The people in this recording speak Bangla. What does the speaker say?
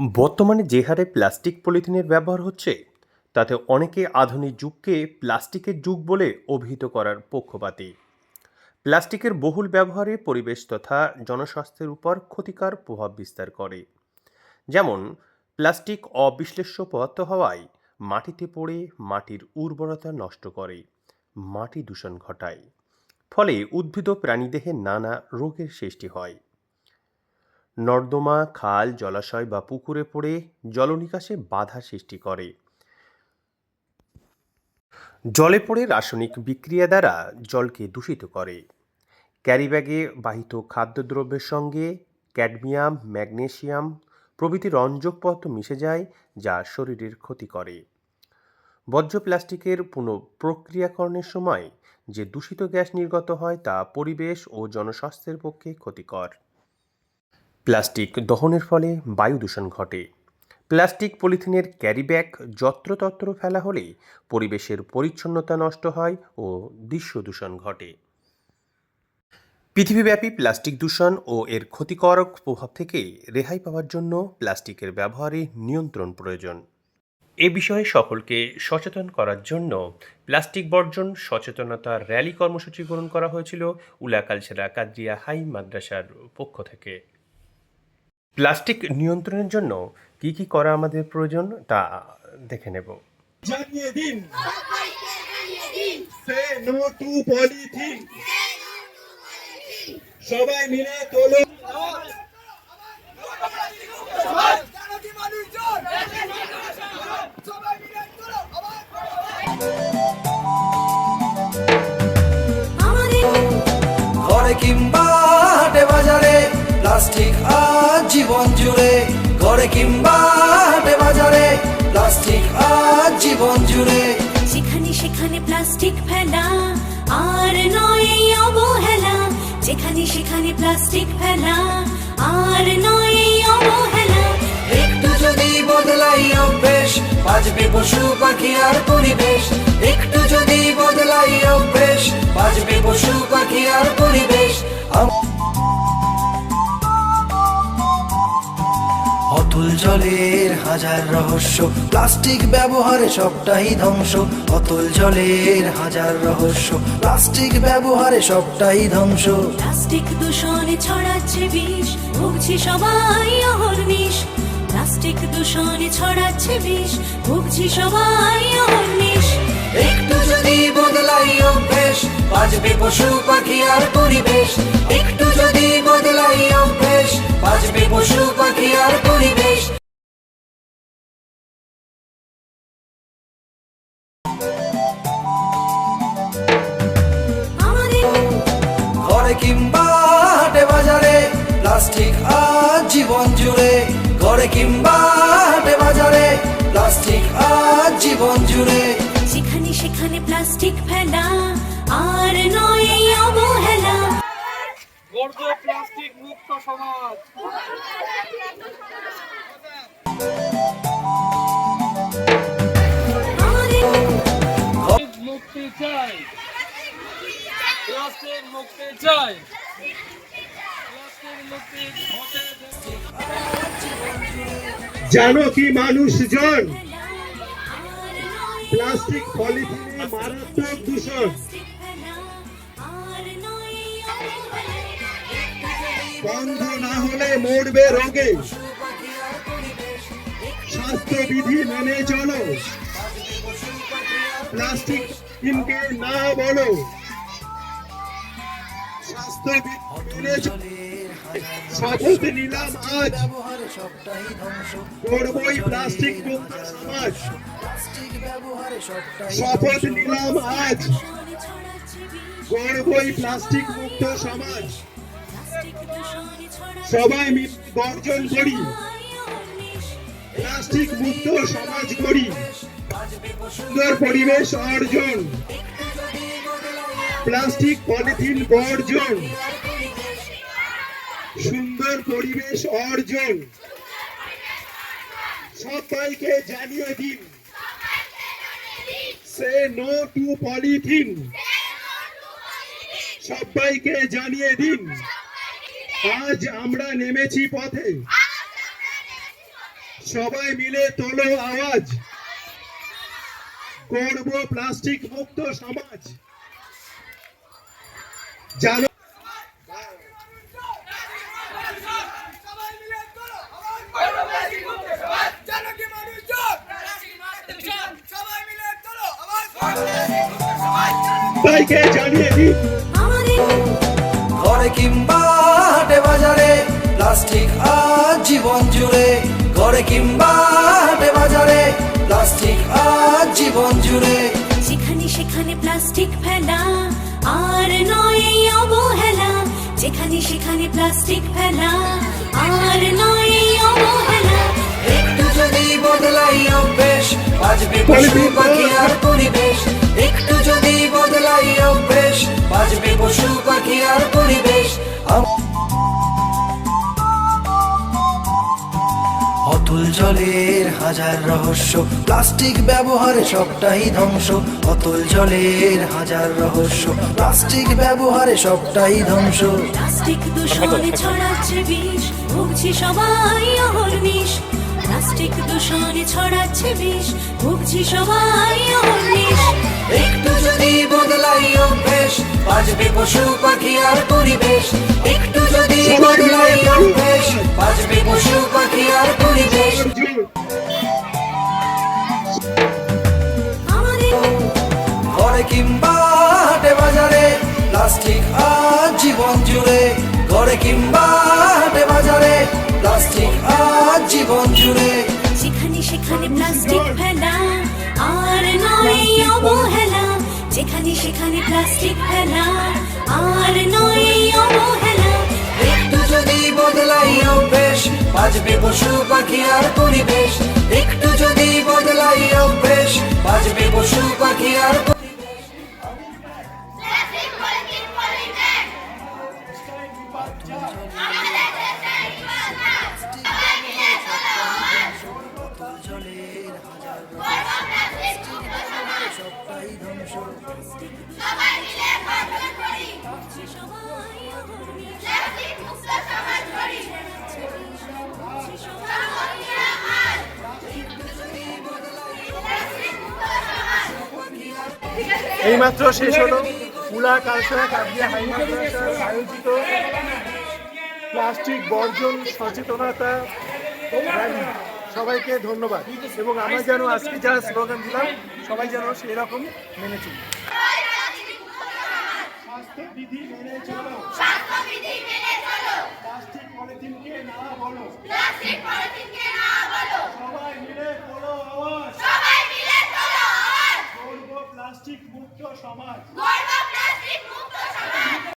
বর্তমানে যে হারে প্লাস্টিক পলিথিনের ব্যবহার হচ্ছে, তাতে অনেকে আধুনিক যুগকে প্লাস্টিকের যুগ বলে অভিহিত করার পক্ষপাতী। প্লাস্টিকের বহুল ব্যবহারে পরিবেশ তথা জনস্বাস্থ্যের উপর ক্ষতিকর প্রভাব বিস্তার করে। যেমন, প্লাস্টিক অবিশ্লেষ্য পদার্থ হওয়ায় মাটিতে পড়ে মাটির উর্বরতা নষ্ট করে, মাটি দূষণ ঘটায়। ফলে উদ্ভিদ ও প্রাণীদেহে নানা রোগের সৃষ্টি হয়। নর্দমা, খাল, জলাশয় বা পুকুরে পড়ে জলনিকাশে বাধা সৃষ্টি করে। জলে পড়ে রাসায়নিক বিক্রিয়া দ্বারা জলকে দূষিত করে। ক্যারিব্যাগে বাহিত খাদ্যদ্রব্যের সঙ্গে ক্যাডমিয়াম ম্যাগনেশিয়াম প্রভৃতি রঞ্জক পদার্থ মিশে যায়, যা শরীরের ক্ষতি করে। বর্জ্য প্লাস্টিকের পুনঃপ্রক্রিয়াকরণের সময় যে দূষিত গ্যাস নির্গত হয়, তা পরিবেশ ও জনস্বাস্থ্যের পক্ষে ক্ষতিকর। প্লাস্টিক দহনের ফলে বায়ু দূষণ ঘটে। প্লাস্টিক পলিথিনের ক্যারিব্যাগ যত্রতত্র ফেলা হলে পরিবেশের পরিচ্ছন্নতা নষ্ট হয় ও দৃশ্য দূষণ ঘটে। পৃথিবীব্যাপী প্লাস্টিক দূষণ ও এর ক্ষতিকারক প্রভাব থেকে রেহাই পাওয়ার জন্য প্লাস্টিকের ব্যবহারে নিয়ন্ত্রণ প্রয়োজন। এ বিষয়ে সকলকে সচেতন করার জন্য প্লাস্টিক বর্জন সচেতনতা র্যালি কর্মসূচি গ্রহণ করা হয়েছিল উলাকালছেরা কাদ্রিয়া হাই মাদ্রাসার পক্ষ থেকে। প্লাস্টিক নিয়ন্ত্রণের জন্য কি কি করা আমাদের প্রয়োজন তা দেখে নেব। জানিয়ে দিন। No to polythene. সবাই মিলে তোলো। কিংবা জীবন জুড়ে ঘরে কিংবা হাটে বাজারে প্লাস্টিক আজ জীবন জুড়ে। যেখানে সেখানে প্লাস্টিক ফেলা আর নয় অবহেলা। যেখানে সেখানে প্লাস্টিক ফেলা আর নয় অবহেলা। একটু যদি বদলাই অভ্যেস বাঁচবে পশু পাখি আর পরিবেশ। একটু যদি বদলাই অভ্যেস বাঁচবে পশু পাখি আর হাজার রহস্য। প্লাস্টিক ব্যবহারে সবটাই ধ্বংস অতল জলের হাজার রহস্য। প্লাস্টিক ব্যবহারে সবটাই ধ্বংস। প্লাস্টিক দূষণে ছড়াচ্ছে বিষ ভুগছি সবাই অহর্নিশ প্লাস্টিক দূষণে ছড়াচ্ছে বিষ ভুগছি সবাই অহর্নিশ একটু যদি বদলাই অভ্যেস বাঁচবে পশু পাখি আর পরিবেশ। একটু যদি বদলাই অভ্যেস বাঁচবে পশু পাখি আর পরিবেশ। ঘরে কিংবা হাটে বাজারে প্লাস্টিক আজ জীবন জুড়ে। ঘরে কিংবা হাটে বাজারে প্লাস্টিক আজ জীবন জুড়ে। যেখানে সেখানে প্লাস্টিক ফেলা আর নয় অবহেলা। গর্ব প্লাস্টিক মুক্ত সমাজ। মুক্তি চাই জানো কি মানুষজন? প্লাস্টিক পলিথিনে মারাত্মক দূষণ। বন্ধ না হলে মরবে রোগে। স্বাস্থ্যবিধি মেনে চলো। প্লাস্টিক কিনকে না বলো। শপথ নিলাম আজ। মুক্ত সমাজ। প্লাস্টিক মুক্ত সমাজ। সবাই বর্জন করি। প্লাস্টিক মুক্ত সমাজ করি। সুন্দর পরিবেশ অর্জন। প্লাস্টিক পলিথিন বর্জন। সুন্দর পরিবেশ অর্জন। সবাইকে জানিয়ে দিন, সে নো টু পলিথিন সবাইকে জানিয়ে দিন, আজ আমরা নেমেছি পথে। সবাই মিলে তোলো আওয়াজ। করব প্লাস্টিক মুক্ত সমাজ। জানো সবাইকে জানিয়ে আমাদের ঘরে কিংবা হাটে বাজারে, প্লাস্টিক আজ জীবন জুড়ে। ঘরে কিংবা হাটে বাজারে, প্লাস্টিক আজ জীবন জুড়ে। সেখানে প্লাস্টিক ফেলা। আর নয় অবহেলা যেখানে সেখানে প্লাস্টিক ফেলা। আর নয় অবহেলা। একটু যদি বদলাই অভ্যেস বাজবে পশু পাখি আর পরিবেশ। একটু যদি বদলাই অভ্যেস বাজবে পশু পাখি আর পরিবেশ। অতুল জলের হাজার রহস্য। প্লাস্টিক ব্যবহারে সবটাই ধ্বংস অতল জলের হাজার রহস্য। প্লাস্টিক ব্যবহারে সবটাই ধ্বংস। প্লাস্টিক দূষণে ছড়াচ্ছে বিষ ভুগছি সবাই অহর্নিশ প্লাস্টিক দূষণে ছড়াচ্ছে বিষ ভুগছি সবাই অহর্নিশ একটু যদি বদলাই অভ্যেস বাজবে পশু পাখি আর পরিবেশ। একটু যদি বদলাই অভ্যেস বাজবে পশু পাখি আর পরিবেশ। ঘরে কিংবা বাজারে প্লাস্টিক আজ জীবন জুড়ে। যেখানে সেখানে প্লাস্টিক ফেলা আর নয় অবহেলা। যেখানে সেখানে প্লাস্টিক ফেলা আর নয় অবহেলা। একটু যদি বদলাই অভ্যেস বাজবে পশু পাখি আর পরিবেশ। একটু যদি বদলাই অভ্যেস বাজবে পশু পাখি আর এইমাত্র শেষ হলো উলা কালসা কাবলিয়া হাই আয়োজিত প্লাস্টিক বর্জন সচেতনতা র্যালি। সবাইকে ধন্যবাদ। এবং আমরা যেন আজকে যা স্লোগান দিলাম সবাই যেন সেই রকম মেনে চলি। স্বাস্থ্যবিধি মেনে চলো। প্লাস্টিক পলিথিনকে না বলো। সবাই মিলে বলো আওয়াজ করব প্লাস্টিক মুক্ত সমাজ গর্ব প্লাস্টিক মুক্ত